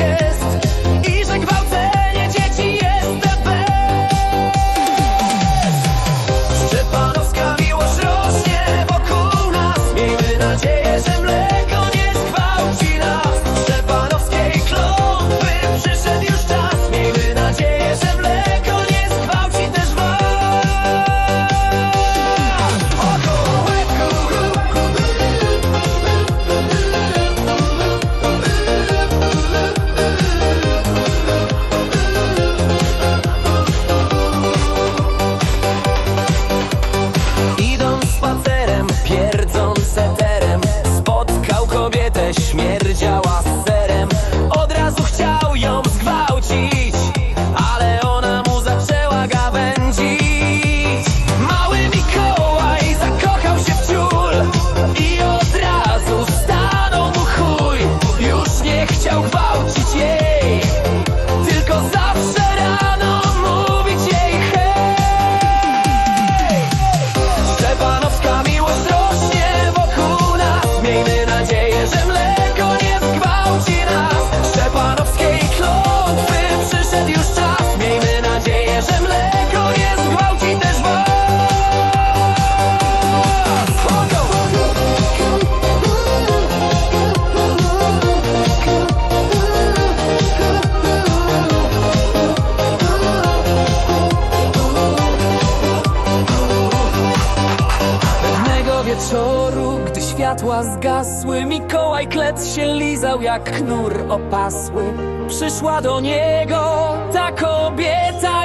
yes. Światła zgasły Mikołaj klec się lizał jak knur opasły. Przyszła do niego ta kobieta